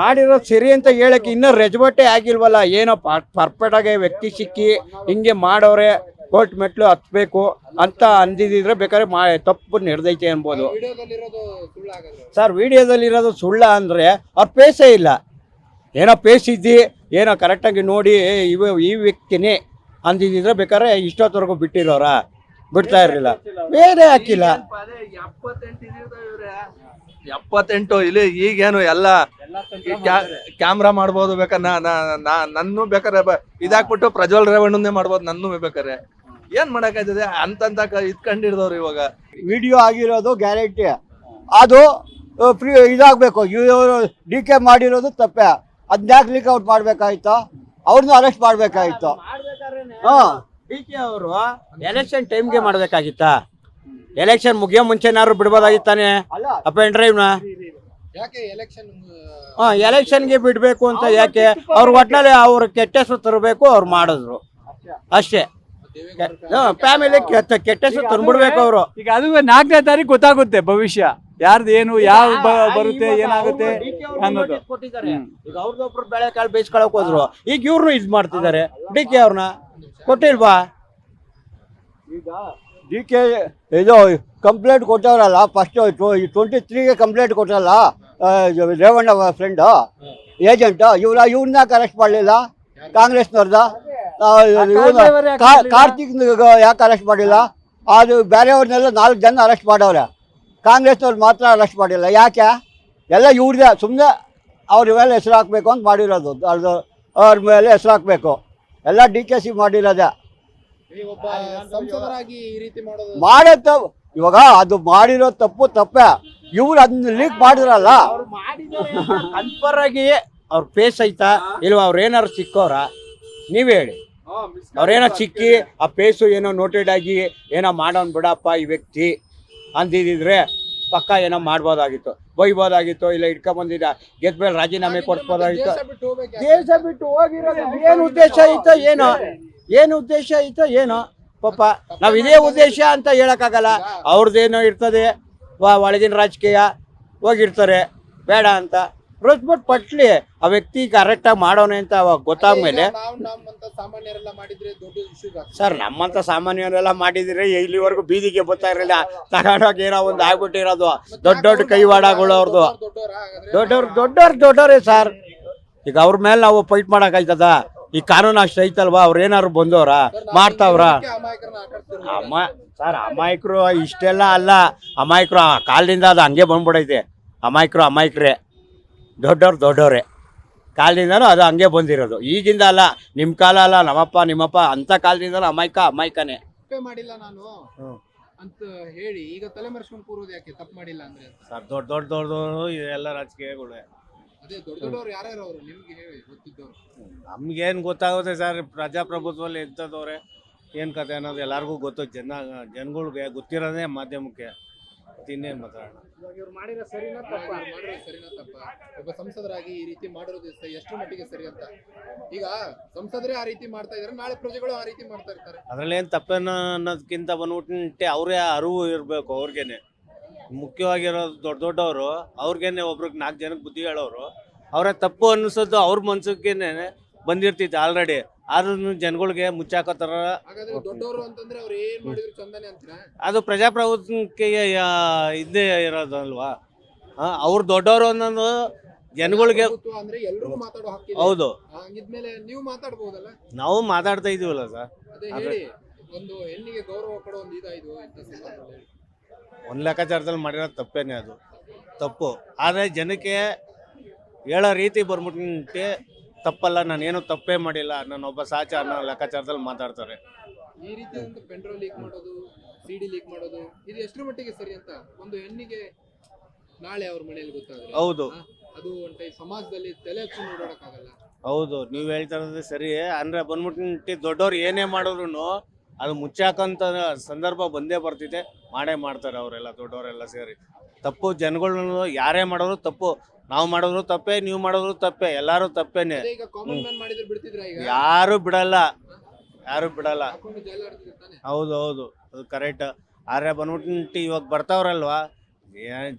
ಮಾಡಿರೋದು ಸರಿ ಅಂತ ಹೇಳಕ್ಕೆ ಇನ್ನೂ ರೆಜಬಟ್ಟೆ ಆಗಿಲ್ವಲ್ಲ ಏನೋ ಪರ್ಫೆಕ್ಟ್ ಆಗಿ ವ್ಯಕ್ತಿ ಸಿಕ್ಕಿ ಹಿಂಗೆ ಮಾಡೋರೆ ಕೋರ್ಟ್ ಮೆಟ್ಲು ಹತ್ಬೇಕು ಅಂತ ಅಂದಿದ್ರೆ ಬೇಕಾದ್ರೆ ಮಾ ತಪ್ಪು ನಡೆದೈತೆ ಅನ್ಬೋದು. ಸರ್ ವಿಡಿಯೋದಲ್ಲಿರೋದು ಸುಳ್ಳ ಅಂದರೆ ಅವ್ರ ಪೇಸೇ ಇಲ್ಲ. ಏನೋ ಪೇಸ್ಟ್ ಇದ್ದಿ ಏನೋ ಕರೆಕ್ಟಾಗಿ ನೋಡಿ ಇವ ಈ ವ್ಯಕ್ತಿನೇ ಅಂದಿದ್ದಿದ್ರೆ ಬೇಕಾದ್ರೆ ಇಷ್ಟೊತ್ತವರೆಗೂ ಬಿಟ್ಟಿರೋರ? ಬಿಡ್ತಾ ಇರಲಿಲ್ಲ. ಬೇರೆ ಹಾಕಿಲ್ಲ. ಎಪ್ಪತ್ತೆಂಟು ಇಲ್ಲಿ ಈಗೇನು ಎಲ್ಲ ಕ್ಯಾಮ್ರಾ ಮಾಡ್ಬೋದು ಬೇಕಾ ನನ್ನೂ ಬೇಕಾದ್ರೆ ಬ- ಇದಾಕ್ಬಿಟ್ಟು ಪ್ರಜ್ವಲ್ ರೇವಣ್ಣನ್ನೇ ಮಾಡ್ಬೋದು ನನ್ನೂ ಬೇಕಾರೆ ಏನ್ ಮಾಡಕ್ಕಾಯ್ತದೆ ಅಂತಂತ ಇದ್ಕೊಂಡಿರ್ದವ್ರು ಇವಾಗ. ವಿಡಿಯೋ ಆಗಿರೋದು ಗ್ಯಾರಂಟಿ. ಅದು ಫ್ರೀ ಇದಾಗಬೇಕು. ಇವರು ಡಿ ಕೆ ಮಾಡಿರೋದು ತಪ್ಪೆ. ಅದನ್ನ ಲೀಕ್ ಔಟ್ ಮಾಡ್ಬೇಕಾಯ್ತು? ಅವ್ರನ್ನೂ ಅರೆಸ್ಟ್ ಮಾಡ್ಬೇಕಾಯ್ತು? ಹಾಂ. ಡಿ ಕೆ ಅವರು ಎಲೆಕ್ಷನ್ ಟೈಮ್ಗೆ ಮಾಡ್ಬೇಕಾಗಿತ್ತ? ಎಲೆಕ್ಷನ್ ಮುಗಿಯೋ ಮುಂಚೆನಾದ್ರು ಬಿಡ್ಬೋದಾಗಿತ್ತಾನೆ? ಅಪ್ಪ ಡ್ರೈವ್ನ ಯಾಕೆ ಎಲೆಕ್ಷನ್ ಹಾಂ ಎಲೆಕ್ಷನ್ಗೆ ಬಿಡಬೇಕು ಅಂತ ಯಾಕೆ? ಅವ್ರ ಒಟ್ಟಿನಲ್ಲಿ ಅವ್ರ ಕೆಟ್ಟ ಹೆಸರು ತರಬೇಕು ಅವ್ರು ಮಾಡಿದ್ರು. ಅಷ್ಟೇ. ಫ್ಯಾಮಿಲಿ ಕೆಟ್ಟ ಹೆಸರು ತಂದ್ಬಿಡ್ಬೇಕು ಅವರು. ಈಗ ಅದು ನಾಲ್ಕನೇ ತಾರೀಕು ಗೊತ್ತಾಗುತ್ತೆ ಭವಿಷ್ಯ. ಯಾರ್ದು ಏನು ಯಾವ ಬರುತ್ತೆ ಏನಾಗುತ್ತೆ ಅನ್ನೋದು. ಈಗ ಅವ್ರದ್ದೊಬ್ರು ಬೆಳೆಕಾಳು ಬೇಯಿಸ್ಕೊಳಕ್ ಹೋದ್ರು. ಈಗ ಇವ್ರು ಇದ್ ಮಾಡ್ತಿದ್ದಾರೆ. ಡಿ ಕೆ ಅವ್ರನ್ನ ಕೊಟ್ಟಿಲ್ವಾ? ಈಗ ಡಿ ಕೆ ಇದು ಕಂಪ್ಲೇಂಟ್ ಕೊಟ್ಟವ್ರಲ್ಲ ಫಸ್ಟ್ ಟ್ವೆಂಟಿ ತ್ರೀಗೆ ಕಂಪ್ಲೇಂಟ್ ಕೊಟ್ಟಲ್ಲ ರೇವಣ್ಣ ಫ್ರೆಂಡ್ ಏಜೆಂಟ್ ಇವ್ರ ಇವ್ರನ್ನ ಅರೆಸ್ಟ್ ಮಾಡಲಿಲ್ಲ? ಕಾಂಗ್ರೆಸ್ನವ್ರದ? ಕಾರ್ತಿಕ್ ಯಾಕೆ ಅರೆಸ್ಟ್ ಮಾಡಿಲ್ಲ ಅದು ಬೇರೆಯವ್ರನ್ನೆಲ್ಲ ನಾಲ್ಕು ಜನ ಅರೆಸ್ಟ್ ಮಾಡವ್ರೆ. ಕಾಂಗ್ರೆಸ್ನವ್ರು ಮಾತ್ರ ಅರೆಸ್ಟ್ ಮಾಡಿಲ್ಲ. ಯಾಕೆ? ಎಲ್ಲ ಇವ್ರದೇ. ಸುಮ್ಮನೆ ಅವ್ರ ಮೇಲೆ ಹೆಸರು ಹಾಕಬೇಕು ಅಂತ ಮಾಡಿರೋದು. ಅದು ಅವ್ರ ಮೇಲೆ ಹೆಸರು ಹಾಕಬೇಕು ಎಲ್ಲ ಡಿ ಕೆ ಸಿ ಮಾಡಿರೋದೆ. ಒಬ್ಬ ಸಂಸದರಾಗಿ ಈ ರೀತಿ ಮಾಡೋದು ಮಾಡೋ ತಪ್ಪು. ಇವಾಗ ಅದು ಮಾಡಿರೋ ತಪ್ಪು ತಪ್ಪೆ. ಇವ್ರು ಅದನ್ನ ಲೀಕ್ ಮಾಡಿದ್ರಲ್ಲ. ಕನ್ಫರ್ ಆಗಿ ಅವ್ರ ಫೇಸ್ ಐತಾ? ಇಲ್ವಾ? ಅವ್ರು ಏನಾರು ಸಿಕ್ಕೋರ ನೀವೇ ಹೇಳಿ. ಅವ್ರೇನೋ ಸಿಕ್ಕಿ ಆ ಪೇಸು ಏನೋ ನೋಟೆಡ್ ಆಗಿ ಏನೋ ಮಾಡೋನ್ ಬಿಡಪ್ಪ ಈ ವ್ಯಕ್ತಿ. ಅಂದಿದ್ರೆ ಪಕ್ಕ ಏನೋ ಮಾಡ್ಬೋದಾಗಿತ್ತು ಬೈಬೋದಾಗಿತ್ತು ಇಲ್ಲ ಇಟ್ಕೊಂಬಂದಿದ್ದ ಗೆದ್ದ ಮೇಲೆ ರಾಜೀನಾಮೆ ಕೊಡ್ಬೋದಾಗಿತ್ತು. ದೇಶ ಬಿಟ್ಟು ಹೋಗಿರೋದು ಏನು ಉದ್ದೇಶ ಐತೋ ಏನೋ ಏನು ಉದ್ದೇಶ ಐತೋ ಏನೋ ಪಾಪ ನಾವು ಇದೇ ಉದ್ದೇಶ ಅಂತ ಹೇಳೋಕ್ಕಾಗಲ್ಲ. ಅವ್ರದ್ದೇನೋ ಇರ್ತದೆ ವಾ ಒಳಗಿನ ರಾಜಕೀಯ ಹೋಗಿರ್ತಾರೆ ಬೇಡ ಅಂತ. ಬಟ್ ಪಟ್ಲಿ ಆ ವ್ಯಕ್ತಿ ಕರೆಕ್ಟಾಗಿ ಮಾಡೋಣ ಅಂತ ಅವಾಗ ಗೊತ್ತಾದ್ಮೇಲೆ ಸಾಮಾನ್ಯರೆಲ್ಲ ಮಾಡಿದ್ರೆ ದೊಡ್ಡ ಇಶ್ಯೂಸ್ ಸರ್ ನಮ್ಮಂತ ಸಾಮಾನ್ಯರೆಲ್ಲ ಮಾಡಿದ್ರೆ ಇಲ್ಲಿವರೆಗೂ ಬೀದಿಗೆ ಬರ್ತಾ ಇರಲಿಲ್ಲ. ತಗೊಂಡೋಗಿ ಏನೋ ಒಂದು ಆಗ್ಬಿಟ್ಟಿರೋದು ದೊಡ್ಡ ದೊಡ್ಡ ಕೈವಾಡಗಳು ಅವ್ರದ್ದು. ದೊಡ್ಡವರ ದೊಡ್ಡವ್ರು ದೊಡ್ಡವ್ರು ಸರ್. ಈಗ ಅವ್ರ ಮೇಲೆ ನಾವು ಫೈಟ್ ಮಾಡಕ್ಕಾಯ್ತದ? ಈ ಕಾನೂನು ಅಷ್ಟು ಐತಲ್ವಾ? ಅವ್ರು ಏನಾದ್ರು ಬಂದವ್ರ? ಮಾಡ್ತಾವ್ರ. ಅಮ್ಮ ಸರ್ ಅಮಾಯಕರು ಇಷ್ಟೆಲ್ಲ ಅಲ್ಲ. ಅಮಾಯಕರು ಆ ಕಾಲದಿಂದ ಅದು ಹಂಗೆ ಬಂದ್ಬಿಡೈತೆ. ಅಮಾಯಕರು ಅಮಾಯಕರೇ. ದೊಡ್ಡವ್ರು ದೊಡ್ಡವ್ರೆ. ಕಾಲದಿಂದನೂ ಅದು ಹಂಗೆ ಬಂದಿರೋದು. ಈಗಿಂದ ಅಲ್ಲ ನಿಮ್ಮ ಕಾಲ ಅಲ್ಲ ನಮ್ಮಪ್ಪ ನಿಮ್ಮಪ್ಪ ಅಂಥ ಕಾಲದಿಂದಲೂ ಅಮಾಯಕ ಅಮಾಯಕನೇ. ತಪ್ಪೇ ಮಾಡಿಲ್ಲ ನಾನು. ಅಂತ ಹೇಳಿ ಈಗ ತಲೆಮರೆಸ್ಕೊಂಡು ಕೂರೋದು ಯಾಕೆ? ತಪ್ಪು ಮಾಡಿಲ್ಲ ಅಂದ್ರೆ? ಅಂತ. ಸರ್ ದೊಡ್ಡ ದೊಡ್ಡ ದೊಡ್ಡದವರು ಎಲ್ಲ ರಾಜಕೀಯಗಳು. ಅದೇ ದೊಡ್ಡ ದೊಡ್ಡವ್ರು ಯಾರ್ಯಾರು ಅವರು ನಿಮ್ಗೆ ಹೇಳಿ ಗೊತ್ತಿದ್ದವ್ರು? ನಮ್ಗೇನು ಗೊತ್ತಾಗುತ್ತೆ ಸರ್ ಪ್ರಜಾಪ್ರಭುತ್ವದಲ್ಲಿ ಎಂಥದವ್ರೆ ಏನು ಕತೆ ಅನ್ನೋದು ಎಲ್ಲರಿಗೂ ಗೊತ್ತು. ಜನ ಜನಗಳಿಗೆ ಗೊತ್ತಿರೋದೇ ಮಾಧ್ಯಮಕ್ಕೆ. ಇನ್ನೇನು ಮಾತಾಡೋಣ? ಇವ್ರು ಮಾಡಿರೋ ಸರಿನಾ ತಪ್ಪ? ಮಾಡಿರೋ ಸರಿನಾ ತಪ್ಪ? ಒಬ್ಬ ಸಂಸದರಾಗಿ ಈ ರೀತಿ ಮಾಡಿರೋದು ಎಷ್ಟು ಮಟ್ಟಿಗೆ ಸರಿ ಅಂತ? ಈಗ ಸಂಸದರೇ ಆ ರೀತಿ ಮಾಡ್ತಾ ಇದಾರೆ ನಾಳೆ ಪ್ರಜೆಗಳು ಆ ರೀತಿ ಮಾಡ್ತಾ ಇರ್ತಾರೆ. ಅದ್ರಲ್ಲಿ ಏನ್ ತಪ್ಪೇನು ಅನ್ನೋದಕ್ಕಿಂತ ಬಂದ್ಬಿಟ್ಟು ಅವರೇ ಅರಿವು ಇರಬೇಕು ಅವ್ರಿಗೇನೆ. ಮುಖ್ಯವಾಗಿರೋ ದೊಡ್ಡ ದೊಡ್ಡವರು ಅವ್ರಿಗೇನೆ ಒಬ್ರಿಗೆ ನಾಲ್ಕು ಜನಕ್ಕೆ ಬುದ್ಧಿ ಹೇಳೋರು. ಅವರೇ ತಪ್ಪು ಅನ್ನಿಸೋದು ಅವ್ರ ಮನ್ಸಕ್ಕೇನೆ ಬಂದಿರ್ತಿತ್ತು ಆಲ್ರೆಡಿ ಆದ್ರೂ ಜನಗಳಿಗೆ ಮುಚ್ಚಾಕೋತಾರ. ದೊಡ್ಡವರು ಅಂತಂದ್ರೆ ಅವ್ರು ಏನ್ ಮಾಡಿದ್ರು ಚಂದನೆ ಅಂತೀರಾ? ಅದು ಪ್ರಜಾಪ್ರಭುತ್ವಕ್ಕೆ ಇದೇ ಇರೋದಲ್ವಾ ಅವ್ರು ದೊಡ್ಡವರು ಅನ್ನೋದು ಜನಗಳಿಗೆ ಹೌದು. ನೀವು ಮಾತಾಡ್ತಾ ಇದೀವಲ್ಲ ಸರ್. ಒಂದು ಲೆಕ್ಕಾಚಾರದಲ್ಲಿ ಮಾಡಿರೋದು ತಪ್ಪೇನೆ ಅದು. ತಪ್ಪು. ಆದರೆ ಜನಕ್ಕೆ ಹೇಳೋ ರೀತಿ ಬಂದ್ಬಿಟ್ಟು ತಪ್ಪಲ್ಲ ನಾನು ಏನು ತಪ್ಪೇ ಮಾಡಿಲ್ಲ ನಾನೊಬ್ಬ ಸಾಚ ಅನ್ನೋ ಲೆಕ್ಕಾಚಾರದಲ್ಲಿ ಮಾತಾಡ್ತಾರೆ. ಈ ರೀತಿ ಒಂದು ಪೆಂಡ್ರೋ ಲೀಕ್ ಮಾಡೋದು ಸಿಡಿ ಲೀಕ್ ಮಾಡೋದು ಇದು ಎಷ್ಟರ ಮಟ್ಟಿಗೆ ಸರಿ ಅಂತ ಒಂದು ಹೆಣ್ಣಿಗೆ ನಾಳೆ ಅವ್ರ ಮನೆಯಲ್ಲಿ ಗೊತ್ತಾದ್ರೆ? ಹೌದು. ಅದು ಒಂದ್ ಟೈಪ್ ಸಮಾಜದಲ್ಲಿ ತಲೆ ಹಚ್ಚಿ ನೋಡೋಡಕ್ಕಾಗಲ್ಲ ಹೌದು ನೀವು ಹೇಳ್ತಾ ಇರೋದು ಸರಿ ಅಂದ್ರೆ ಬಂದ್ಬಿಟ್ಟು ದೊಡ್ಡವ್ರು ಏನೇ ಮಾಡಿದ್ರು ಅದು ಮುಚ್ಚಾಕಂತ ಸಂದರ್ಭ ಬಂದೇ ಬರ್ತಿದೆ ಮಾಡೇ ಮಾಡ್ತಾರೆ ಅವರೆಲ್ಲ ದೊಡ್ಡವರೆಲ್ಲ ಸೇರಿ. ತಪ್ಪು ಜನಗಳನ್ನ ಯಾರೇ ಮಾಡೋರು ತಪ್ಪು ನಾವು ಮಾಡಿದ್ರು ತಪ್ಪೇ ನೀವು ಮಾಡಿದ್ರು ತಪ್ಪೇ ಎಲ್ಲರೂ ತಪ್ಪೇನೆ. ಅದೇ ಈಗ ಕಾಮನ್ ಮ್ಯಾನ್ ಮಾಡಿದ್ರೆ ಬಿಡ್ತಿದ್ರ ಈಗ? ಯಾರು ಬಿಡಲ್ಲ. ಯಾರು ಬಿಡಲ್ಲ. ಹೌದು ಹೌದು. ಅದು ಕರೆಕ್ಟ್ ಆದ್ರೆ ಬಂದ್ಬಿಟ್ಟು ಇವಾಗ ಬರ್ತಾವ್ರಲ್ವಾ?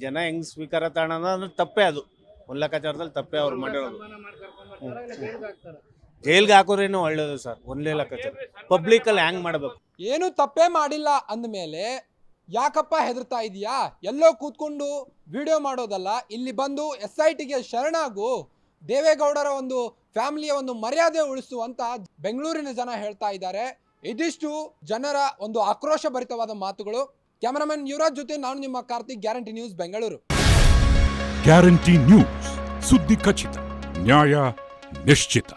ಜನ ಹೆಂಗ್ ಸ್ವೀಕಾರ ತಾಣ ಅಂದ್ರೆ ತಪ್ಪೇ ಅದು. ಒಂದು ಲೆಕ್ಕಾಚಾರದಲ್ಲಿ ತಪ್ಪೇ ಅವ್ರು ಮಾಡಿರೋದು. ಜೈಲ್ಗೆ ಹಾಕೋದ್ರೇನು ಒಳ್ಳೇದು ಸರ್. ಒಂದೇ ಲೆಕ್ಕಾಚಾರ ಪಬ್ಲಿಕಲ್ಲಿ ಹ್ಯಾಂಗ್ ಮಾಡಬೇಕು? ಏನು ತಪ್ಪೇ ಮಾಡಿಲ್ಲ ಅಂದಮೇಲೆ ಯಾಕಪ್ಪ ಹೆದರ್ತಾ ಇದೀಯಾ? ಎಲ್ಲೋ ಕೂತ್ಕೊಂಡು ವಿಡಿಯೋ ಮಾಡೋದಲ್ಲ. ಇಲ್ಲಿ ಬಂದು ಎಸ್ ಐ ಟಿಗೆ ಶರಣಾಗು ದೇವೇಗೌಡರ ಒಂದು ಫ್ಯಾಮಿಲಿಯ ಒಂದು ಮರ್ಯಾದೆ ಉಳಿಸು ಅಂತ ಬೆಂಗಳೂರಿನ ಜನ ಹೇಳ್ತಾ ಇದ್ದಾರೆ. ಇದಿಷ್ಟು ಜನರ ಒಂದು ಆಕ್ರೋಶ ಭರಿತವಾದ ಮಾತುಗಳು. ಕ್ಯಾಮರಾಮನ್ ಯುವರಾಜ್ ಜೊತೆ ನಾನು ನಿಮ್ಮ Karthik, guarantee news Bengaluru. Guarantee news, ಸುದ್ದಿ ಖಚಿತ, ನ್ಯಾಯ ನಿಶ್ಚಿತ.